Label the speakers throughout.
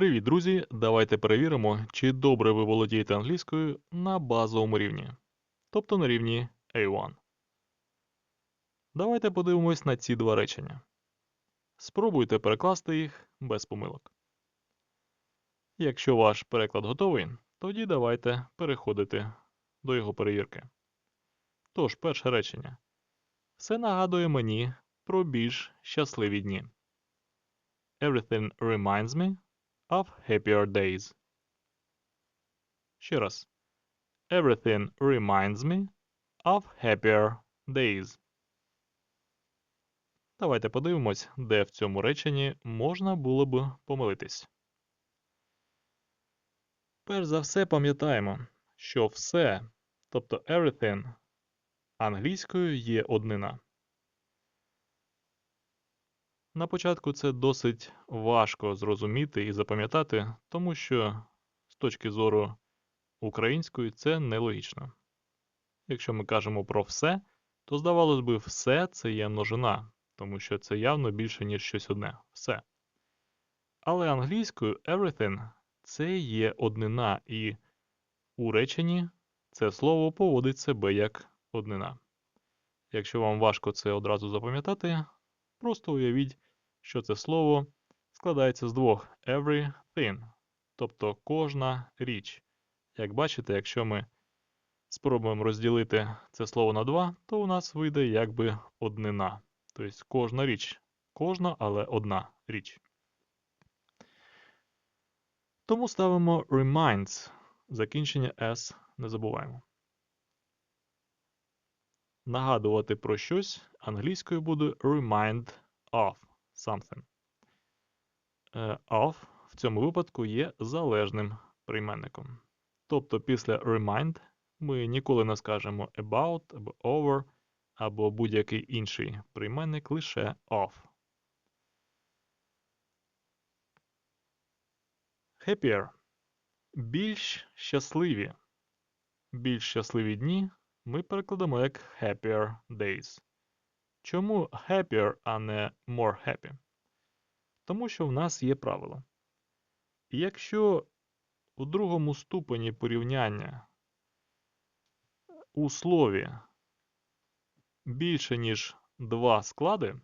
Speaker 1: Привіт, друзі! Давайте перевіримо, чи добре ви володієте англійською на базовому рівні, тобто на рівні A1. Давайте подивимось на ці два речення. Спробуйте перекласти їх без помилок. Якщо ваш переклад готовий, тоді давайте переходити до його перевірки. Тож, перше речення. Все нагадує мені про більш щасливі дні. Everything reminds me of happier days. Ще раз. Everything reminds me of happier days. Давайте подивимось, де в цьому реченні можна було б помилитись. Перш за все пам'ятаємо, що все, тобто everything, англійською є однина. На початку це досить важко зрозуміти і запам'ятати, тому що з точки зору української це нелогічно. Якщо ми кажемо про все, то здавалось би, все це є множина, тому що це явно більше, ніж щось одне. Все. Але англійською everything це є однина, і у реченні це слово поводить себе як однина. Якщо вам важко це одразу запам'ятати, Просто уявіть, що це слово складається з двох everything, тобто кожна річ. Як бачите, якщо ми спробуємо розділити це слово на два, то у нас вийде якби однина. Тобто кожна річ. Кожна, але одна річ. Тому ставимо reminds. Закінчення S не забуваємо. Нагадувати про щось англійською буде remind of something. Е, of в цьому випадку є залежним прийменником. Тобто після remind ми ніколи не скажемо about або over або будь-який інший прийменник лише of. Happier. Більш щасливі. Більш щасливі дні ми перекладемо як happier days. Чому happier, а не more happy? Тому що в нас є правило. Якщо у другому ступені порівняння у слові більше, ніж два склади,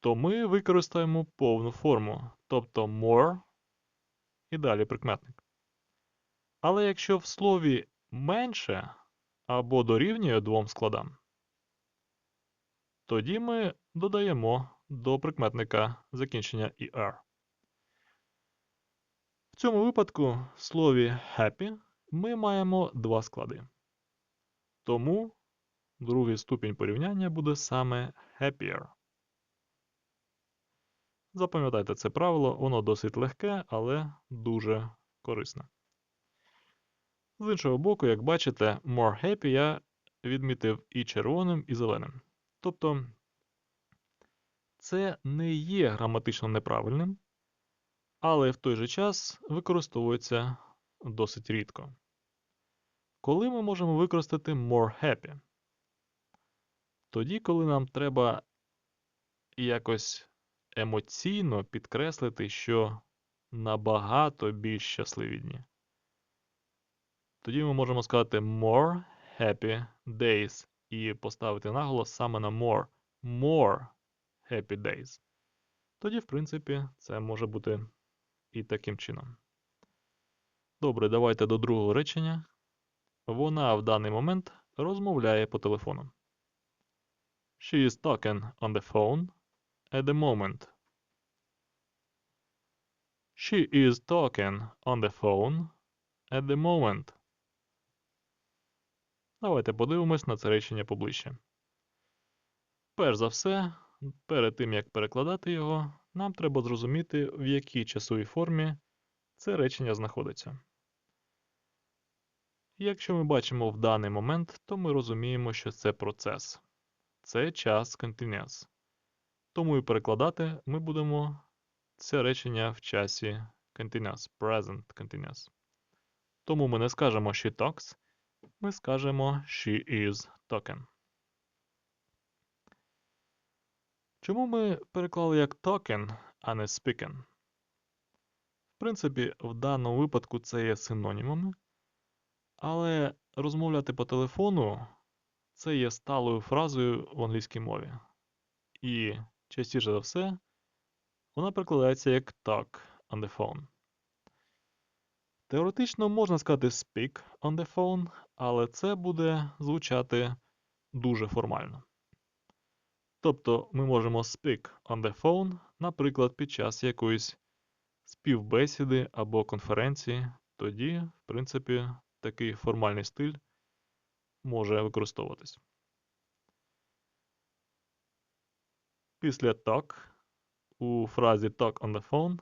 Speaker 1: то ми використаємо повну форму, тобто more і далі прикметник. Але якщо в слові менше або дорівнює двом складам, тоді ми додаємо до прикметника закінчення «er». В цьому випадку в слові happy ми маємо два склади. Тому другий ступінь порівняння буде саме happier. Запам'ятайте це правило, воно досить легке, але дуже корисне. З іншого боку, як бачите, more happy я відмітив і червоним, і зеленим. Тобто це не є граматично неправильним, але в той же час використовується досить рідко. Коли ми можемо використати more happy? Тоді, коли нам треба якось емоційно підкреслити, що набагато більш щасливі дні. Тоді ми можемо сказати more happy days і поставити наголос саме на more. More happy days. Тоді, в принципі, це може бути і таким чином. Добре, давайте до другого речення. Вона в даний момент розмовляє по телефону. She is talking on the phone at the moment. She is talking on the phone at the moment. Давайте подивимось на це речення поближче. Перш за все, перед тим як перекладати його, нам треба зрозуміти, в якій часовій формі це речення знаходиться. Якщо ми бачимо в даний момент, то ми розуміємо, що це процес. Це час continuous. Тому і перекладати ми будемо це речення в часі continuous, present continuous. Тому ми не скажемо she talks, ми скажемо she is talking. Чому ми переклали як talking, а не speaking? В принципі, в даному випадку це є синонімами, але розмовляти по телефону це є сталою фразою в англійській мові. І частіше за все вона перекладається як talk on the phone. Теоретично можна сказати speak on the phone, але це буде звучати дуже формально. Тобто ми можемо speak on the phone, наприклад, під час якоїсь співбесіди або конференції, тоді, в принципі, такий формальний стиль може використовуватись. Після talk у фразі talk on the phone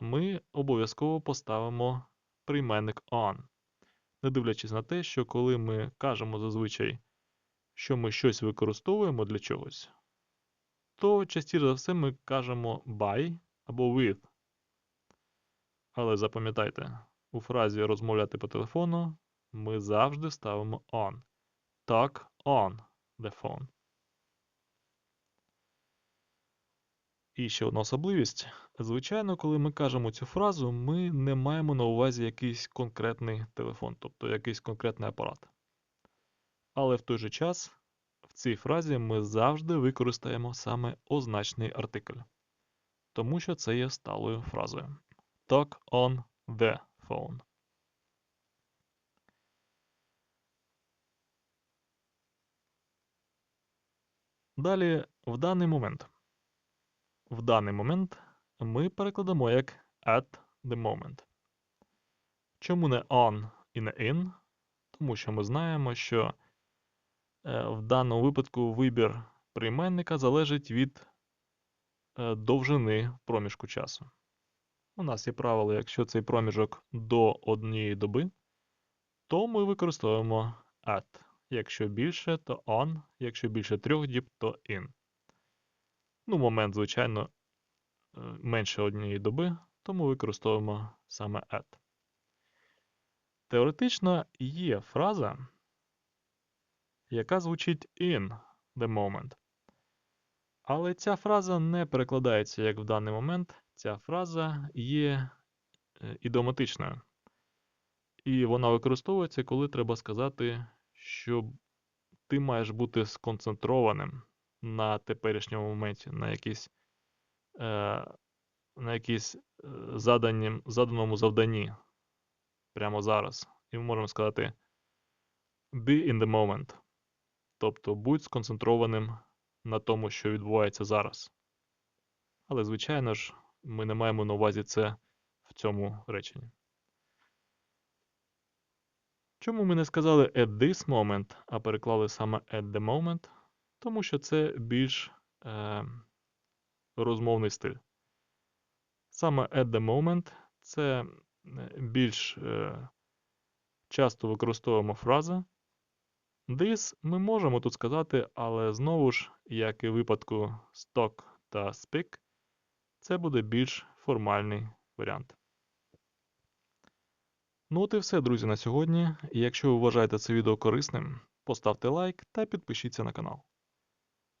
Speaker 1: ми обов'язково поставимо прийменник on, не дивлячись на те, що коли ми кажемо зазвичай, що ми щось використовуємо для чогось, то частіше за все ми кажемо by або with. Але запам'ятайте, у фразі розмовляти по телефону ми завжди ставимо on. Talk on the phone. І ще одна особливість. Звичайно, коли ми кажемо цю фразу, ми не маємо на увазі якийсь конкретний телефон, тобто якийсь конкретний апарат. Але в той же час в цій фразі ми завжди використаємо саме означний артикль, тому що це є сталою фразою. Talk on the phone. Далі в даний момент. В даний момент ми перекладемо як at the moment. Чому не on і не in? Тому що ми знаємо, що е, в даному випадку вибір прийменника залежить від е, довжини проміжку часу. У нас є правило, якщо цей проміжок до однієї доби, то ми використовуємо at. Якщо більше, то on, якщо більше трьох діб, то in. Ну, момент, звичайно, е, менше однієї доби, тому використовуємо саме at. Теоретично є фраза, яка звучить in the moment. Але ця фраза не перекладається як в даний момент. Ця фраза є е, ідіоматичною. І вона використовується, коли треба сказати, що ти маєш бути сконцентрованим на теперішньому моменті, на якійсь, е, на якійсь е, заданім, заданому завданні прямо зараз. І ми можемо сказати be in the moment. Тобто будь сконцентрованим на тому, що відбувається зараз. Але, звичайно ж, ми не маємо на увазі це в цьому реченні. Чому ми не сказали at this moment, а переклали саме at the moment? Тому що це більш е, розмовний стиль. Саме at the moment це е, більш е, часто використовуємо фраза. This ми можемо тут сказати, але знову ж, як і в випадку stock та speak, це буде більш формальний варіант. Ну от і все, друзі, на сьогодні. Якщо ви вважаєте це відео корисним, поставте лайк та підпишіться на канал.